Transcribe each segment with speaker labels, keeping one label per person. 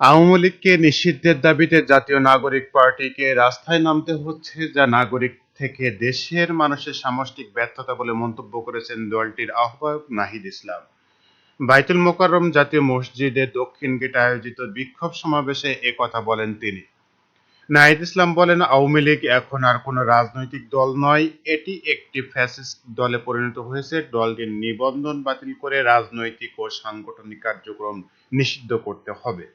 Speaker 1: আওয়ামী লীগকে নিষিদ্ধের দাবিতে জাতীয় নাগরিক পার্টিকে রাস্তায় নামতে হচ্ছে, যা নাগরিক থেকে দেশের মানুষের সামষ্টিক ব্যর্থতা বলে মন্তব্য করেছেন দলটির আহ্বায়ক নাহিদ ইসলাম। বাইতুল মোকাররম জাতীয় মসজিদের দক্ষিণ গেটে আয়োজিত বিক্ষোভ সমাবেশে এ কথা বলেন তিনি। নাহিদ ইসলাম বলেন, আওয়ামী লীগ এখন আর কোনো রাজনৈতিক দল নয়। এটি একটি ফ্যাসিস্ট দলে পরিণত হয়েছে। দলটির নিবন্ধন বাতিল করে রাজনৈতিক ও সাংগঠনিক কার্যক্রম নিষিদ্ধ করতে হবে।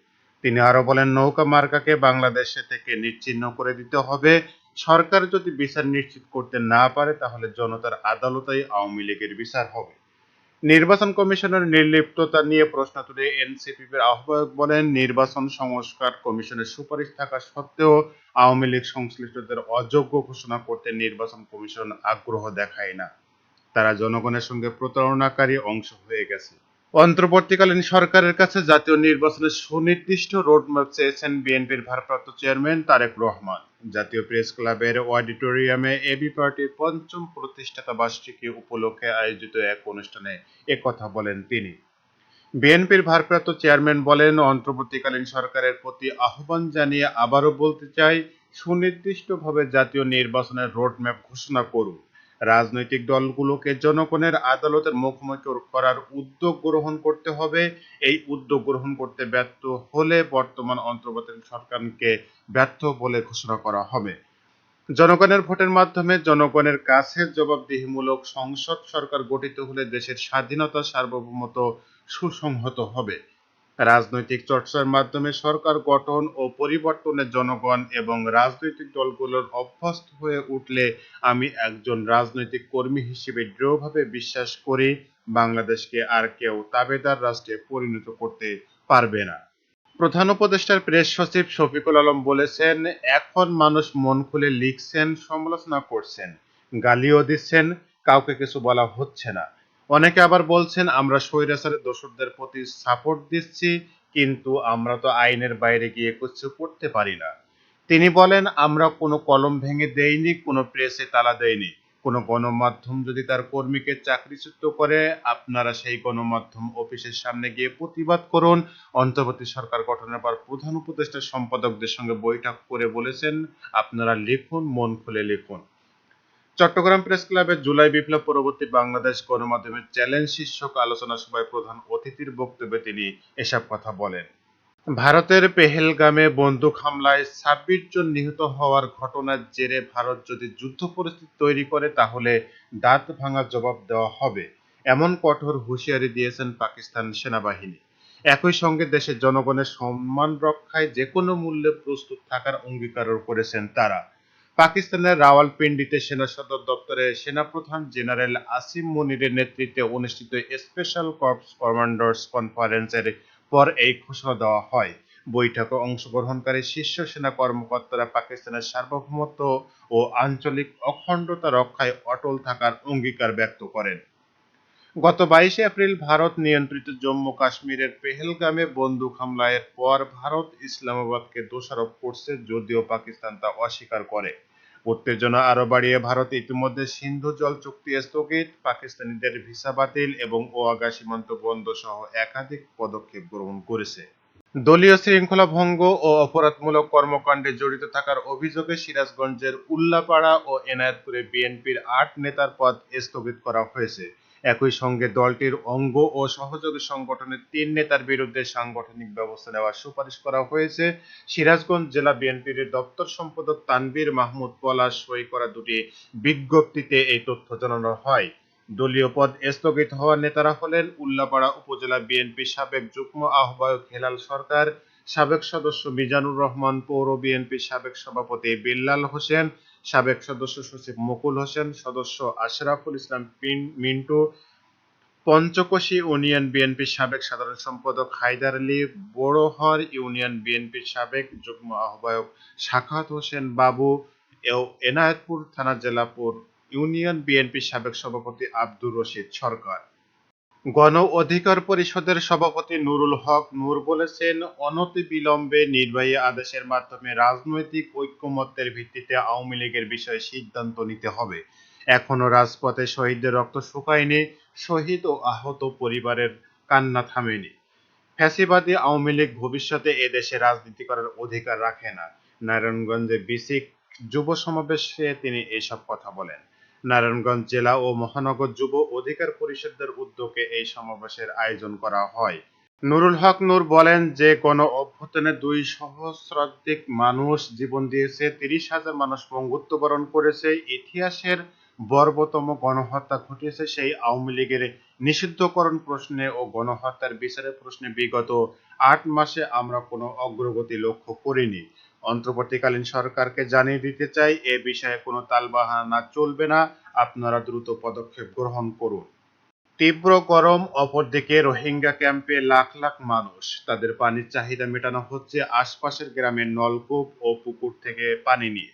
Speaker 1: তিনি আরও বলেন, নৌকা মার্কাকে বাংলাদেশে থেকে নিচ্ছিন্ন করে দিতে হবে। সরকার যদি বিচার নিশ্চিত করতে না পারে, তাহলে জনতার আদালতেই আওয়ামী লীগের বিচার হবে। নির্বাচন কমিশনের নির্লিপ্ততা নিয়ে প্রশ্ন তুলে এনসিপির আহ্বায়ক বলেন, নির্বাচন সংস্কার কমিশনের সুপারিশ থাকা সত্ত্বেও আওয়ামী লীগ সংশ্লিষ্টদের অযোগ্য ঘোষণা করতে নির্বাচন কমিশন আগ্রহ দেখায় না। তারা জনগণের সঙ্গে প্রতারণাকারী অংশ হয়ে গেছে। অন্তর্বর্তীকালীন সরকারের কাছে জাতীয় নির্বাচনের সুনির্দিষ্ট রোডম্যাপ চেয়েছেন বিএনপির ভারপ্রাপ্ত চেয়ারম্যান তারেক রহমান। জাতীয় প্রেস ক্লাবের অডিটোরিয়ামে এবি পার্টির পঞ্চম প্রতিষ্ঠাতা বার্ষিকী উপলক্ষে আয়োজিত এক অনুষ্ঠানে একথা বলেন তিনি। বিএনপির ভারপ্রাপ্ত চেয়ারম্যান বলেন, অন্তর্বর্তীকালীন সরকারের প্রতি আহ্বান জানিয়ে আবারও বলতে চাই, সুনির্দিষ্টভাবে জাতীয় নির্বাচনের রোডম্যাপ ঘোষণা করুন। রাজনৈতিক দলগুলোকে জনগণের আদালতের মুখোমুখি করার উদ্যোগ গ্রহণ করতে হবে। এই উদ্যোগ গ্রহণ করতে ব্যর্থ হলে বর্তমান অন্তর্বর্তী সরকারকে ব্যর্থ বলে ঘোষণা করা হবে। জনগণের ভোটের মাধ্যমে জনগণের কাছে জবাবদিহিমূলক সংসদ সরকার গঠিত হলে দেশের স্বাধীনতা সার্বভৌমত্ব সুসংহত হবে। রাজনৈতিক চর্চার মাধ্যমে সরকার গঠন ও পরিবর্তনে জনগণ এবং রাজনৈতিক দলগুলোর অভ্যস্ত হয়ে উঠলে আমি একজন রাজনৈতিক কর্মী হিসেবে দৃঢ়ভাবে বিশ্বাস করি বাংলাদেশকে আর কেউ তাবেদার রাষ্ট্রে পরিণত করতে পারবে না। প্রধান উপদেষ্টার প্রেস সচিব শফিকুল আলম বলেছেন, এখন মানুষ মন খুলে লিখছেন, সমালোচনা করছেন, গালিও দিচ্ছেন, কাউকে কিছু বলা হচ্ছে না। অনেকে আবার বলছেন, আমরা স্বৈরাচারের দোষরদের প্রতি সাপোর্ট দিচ্ছি, কিন্তু আমরা তো আইনের বাইরে গিয়ে কিছু করতে পারি না। তিনি বলেন, আমরা কোনো কলম ভেঙে দেইনি, কোনো প্রেসে তালা দেইনি। কোনো গণমাধ্যম যদি তার কর্মীকে চাকরিচ্যুত করে, আপনারা সেই গণমাধ্যম অফিসের সামনে গিয়ে প্রতিবাদ করুন। অন্তর্বর্তী সরকার গঠনের পর প্রধান উপদেষ্টা সম্পাদকদের সঙ্গে বৈঠক করে বলেছেন, আপনারা লিখুন, মন খুলে লিখুন। চট্টগ্রাম প্রেস ক্লাবের জুলাই বিপ্লব পরবর্তী বাংলাদেশ গণমাধ্যমের চ্যালেঞ্জ শীর্ষক আলোচনা সভায় প্রধান অতিথির বক্তব্যে তিনি এসব কথা বলেন। ভারতের পেহেলগামে বন্দুক হামলায় ছাব্বিশ জন নিহত হওয়ার ঘটনার জেরে ভারত যদি যুদ্ধ পরিস্থিতি তৈরি করে, তাহলে দাঁত ভাঙা জবাব দেওয়া হবে। এমন কঠোর হুঁশিয়ারি দিয়েছেন পাকিস্তান সেনাবাহিনী। একই সঙ্গে দেশের জনগণের সম্মান রক্ষায় যে কোনো মূল্যে প্রস্তুত থাকার অঙ্গীকারও করেছেন তারা। পাকিস্তানের রাওয়ালপিন্ডিতে সেনা সদর দপ্তরে সেনাপ্রধান জেনারেল আসিম মুনিরের নেতৃত্বে অনুষ্ঠিত স্পেশাল কর্পস কমান্ডার্স কনফারেন্সের পর এই ঘোষণা দেওয়া হয়। বৈঠকে অংশগ্রহণকারী শীর্ষ সেনা কর্মকর্তারা পাকিস্তানের সার্বভৌমত্ব ও আঞ্চলিক অখণ্ডতা রক্ষায় অটল থাকার অঙ্গীকার ব্যক্ত করেন। গত বাইশে এপ্রিল ভারত নিয়ন্ত্রিত জম্মু কাশ্মীরের পেহেলগামে বন্দুক হামলার পর ভারত ইসলামাবাদকে দোষারোপ করছে যদিও পাকিস্তান তা অস্বীকার করে। উত্তেজনা আরও বাড়িয়ে ভারত ইতিমধ্যে সিন্ধু জল চুক্তি স্থগিত, পাকিস্তানিদের ভিসা বাতিল এবং ওয়াগা সীমান্ত বন্ধ সহ একাধিক পদক্ষেপ গ্রহণ করেছে। দলীয় শৃঙ্খলা ভঙ্গ ও অপরাধমূলক কর্মকাণ্ডে জড়িত থাকার অভিযোগে সিরাজগঞ্জের উল্লাপাড়া ও এনায়েতপুরে বিএনপির আট নেতার পদ স্থগিত করা হয়েছে। একই সঙ্গে দলটির অঙ্গ ও সহযোগী সংগঠনের তিন নেতার বিরুদ্ধে সাংগঠনিক ব্যবস্থা নেওয়ার সুপারিশ করা হয়েছে। সিরাজগঞ্জ জেলা বিএনপির দপ্তর সম্পাদক তানবীর মাহমুদ পলাশ সই করা দুটি বিজ্ঞপ্তিতে এই তথ্য জানানো হয়। দলীয় পদ স্থগিত হওয়া নেতারা হলেন উল্লাপাড়া উপজেলা বিএনপি সাবেক যুগ্ম আহ্বায়ক হেলাল সরকার, সাবেক সদস্য মিজানুর রহমান, পৌর বিএনপি সাবেক সভাপতি বিল্লাল হোসেন সাবেক সদস্য সচিব মুকুল হোসেন, সদস্য আশরাফুল ইসলাম মিন্টু, পঞ্চকোশী ইউনিয়ন বিএনপির সাবেক সাধারণ সম্পাদক হায়দার আলী, বড়োহর ইউনিয়ন বিএনপির সাবেক যুগ্ম আহ্বায়ক সাখাত হোসেন বাবু ও এনায়েতপুর থানা জেলাপুর ইউনিয়ন বিএনপির সাবেক সভাপতি আব্দুর রশিদ সরকার। গণ অধিকার পরিষদের সভাপতি নুরুল হক নূর বলেছেন, অনতিবিলম্বে নির্বাহী আদেশের মাধ্যমে রাজনৈতিক ঐক্যমত্যের ভিত্তিতে আওয়ামী লীগের বিষয়ে সিদ্ধান্ত নিতে হবে। এখনও রাজপথে শহীদদের রক্ত শুকায়নি, শহীদ ও আহত পরিবারের কান্না থামেনি। ফ্যাসিবাদী আওয়ামী লীগ ভবিষ্যতে এদেশে রাজনীতি করার অধিকার রাখে না। নারায়ণগঞ্জে বিসিক যুব সমাবেশে তিনি এসব কথা বলেন। নারায়ণগঞ্জ জেলা ও মহানগর যুব অধিকার পরিষদের উদ্যোগে এই সমাবেশের আয়োজন করা হয়। নুরুল হক নূর বলেন যে গণ অভ্যুত্থানে দুই সহস্রাধিক মানুষ জীবন দিয়েছে, তিরিশ হাজার মানুষ পঙ্গুত্ব বরণ করেছে, ইতিহাসের বর্বতম গণহত্যা ঘটিয়েছে, সেই আওয়ামী লীগের নিষিদ্ধকরণ প্রশ্নে ও গণহত্যার বিচারের প্রশ্নে বিগত আট মাসে আমরা কোনো অগ্রগতি লক্ষ্য করিনি। অন্তর্বর্তীকালীন সরকারকে জানিয়ে দিতে চাই, এ বিষয়ে কোনো তালবাহানা চলবে না। আপনারা দ্রুত পদক্ষেপ গ্রহণ করুন। তীব্র গরম, অপরদিকে রোহিঙ্গা ক্যাম্পে লাখ লাখ মানুষ। তাদের পানির চাহিদা মেটানো হচ্ছে আশপাশের গ্রামের নলকূপ ও পুকুর থেকে পানি নিয়ে।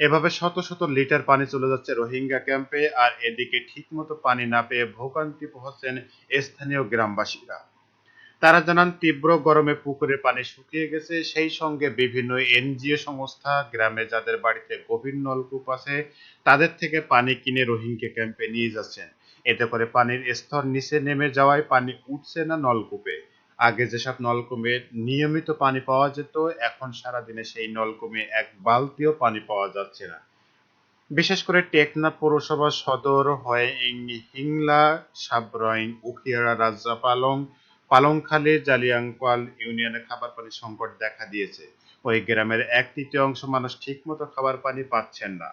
Speaker 1: এভাবে শত শত লিটার পানি চলে যাচ্ছে রোহিঙ্গা ক্যাম্পে, আর এদিকে ঠিকমতো পানি না পেয়ে ভোগান্তি পোহাচ্ছেন স্থানীয় গ্রামবাসীরা। তারা জানান, তীব্র গরমে পুকুরে পানি শুকিয়ে গেছে। সেই সঙ্গে বিভিন্ন এনজিও সংস্থা, গ্রামে যাদের বাড়িতে গভীর নলকূপ আছে, তাদের থেকে পানি কিনে রোহিঙ্গা ক্যাম্পে নিয়ে যাচ্ছেন। এতে করে পানির স্তর নিচে নেমে যাওয়ায় পানি উঠছে না নলকূপে। আগে যেসব নলকূপে নিয়মিত পানি পাওয়া যেত, এখন সারাদিনে সেই নলকূপে এক বালতিও পানি পাওয়া যাচ্ছে না। বিশেষ করে টেকনা পৌরসভা সদর হয়ে হিংলা, সাবরইন, উখিয়ারা রাজাপালং পালংখালী জালিয়াংপাল ইউনিয়নে খাবার পানির সংকট দেখা দিয়েছে। ওই গ্রামের এক তৃতীয় অংশ মানুষ ঠিকমতো খাবার পানি পাচ্ছেন না।